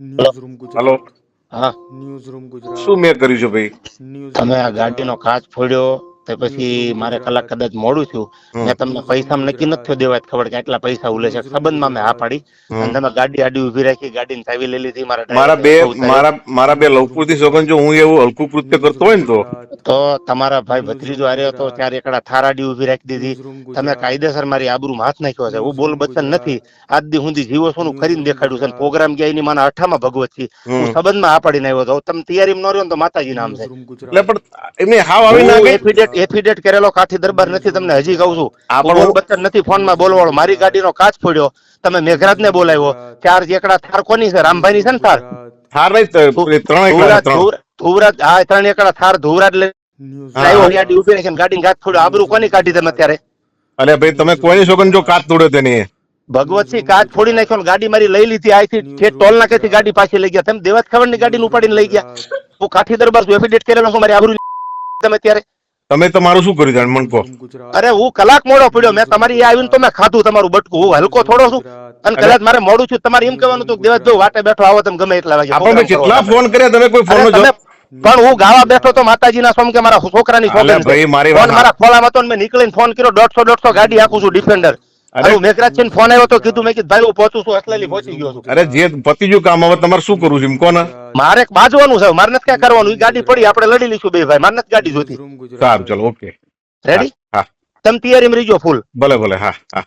News room hello. Gujarat. હા. News room Gujarat. શું મેં કર્યું છે ભાઈ? ન્યૂઝ તમે આ ગાડીનો કાચ ફોડ્યો. તે પછી મારે કલાક કદાચ મોડું છું મેં તમને પૈસા નક્કી નથી થયો દેવા ખબર કે આટલા પૈસા ઉલે છે. સંબંધમાં મેં હા પાડી. અને તમે ગાડી આડી ઊભી રાખી ગાડી ચાવી લઈ લીધી મારા મારા બે. મારા મારા બે લવપુરથી સોગન જો હું એવું હલકું કૃત્ય કરતો હોય ને તો? તો તમારા ભાઈ ભત્રીજો હારે હતો ત્યારે એકડા થાર આડી ઊભી રાખી દીધી. તમે કાયદેસર મારી આબરૂ હાથ નાખ્યો છે. હું બોલ બચન નથી. આજ દી સુધી જીવો સોનું કરીને દેખાડ્યું છે. પ્રોગ્રામ ગયા એની માના અઠામાં ભગવત છે. હું. સંબંધમાં આ પાડીને આવ્યો હતો તમે તૈયારી ન રહ્યો ને તો માતાજી નામ છે. એટલે પણ એમને હાવ આવી ના ગઈ? એફિડેટ કરેલો કાઠી દરબાર નથી તમને હજી કહું છું. બચ્ચન નથી ફોનમાં બોલવાળો. મારી ગાડીનો કાચ ફોડ્યો. તમે મેઘરાજ ને બોલાવ્યો ચાર એકડા થાર કોની છે? રામભાઈ ની છે ને થાર? થાર ધુવરાજ હા ત્રણ એકડા થાર ધુવરાજ લઈ ગાડી ઊભી રાખીને ગાડીને કાચ ફોડ્યો. આબરૂ કોની કાઢી તમે અત્યારે? અરે ભાઈ તમે કોઈની સોગન જો કાચ તોડ્યો તેની ભગવતસિંહ કાચ ફોડી નાખ્યો ગાડી મારી લઈ લીધી આથી ઠેઠ ટોલ નાકેથી ગાડી પાછી લઈ ગયા. તમે દેવાજ ખબરની ગાડીને ઉપાડીને લઈ ગયા. હું કાઠી દરબાર એફિડેટ કરેલો છું મારી આબરૂ તમે અત્યારે તમે તમારું શું કર્યું જાણ? મને કહો. અરે હું કલાક મોડો પડ્યો. મેં તમારી આવીને તો મેં ખાધું તમારું બટકું. હું હલકો થોડો છું. અને કદાચ મારે મોડું છું તમારે એમ કહેવાનું હતું કે દેવાજ જો વાટે બેઠો આવો તમે ગમે એટલા વાગે આપણે કેટલા ફોન કર્યા? તમે કોઈ ફોન જો પણ હું ગાવા બેઠો તો માતાજીના સોમ કે મારા છોકરાની ભાઈ, વાત મારા ખોલામાં તો મેં નીકળીને ફોન કર્યો. દોઢસો દોઢસો ગાડી આખું છું ડિફેન્ડર અરે. અરે મેઘરાજ છે ફોન આવ્યો તો કીધું મેં કીધું ભાઈ હું પહોંચું છું અસલેલી પહોંચી ગયો છું. અરે જે પતિજુ કામ હવે તમારે શું કરવું છે કોને મારે બાજવાનું છે મારે નથી ક્યાં કરવાનું ઈ ગાડી પડી આપણે લડી લઈશું બે ભાઈ મારે નથી ગાડી જોતી સારું ચલો ઓકે. રેડી હા તમે તૈયારીમાં રહીજો ફૂલ ભલે ભલે હા હા.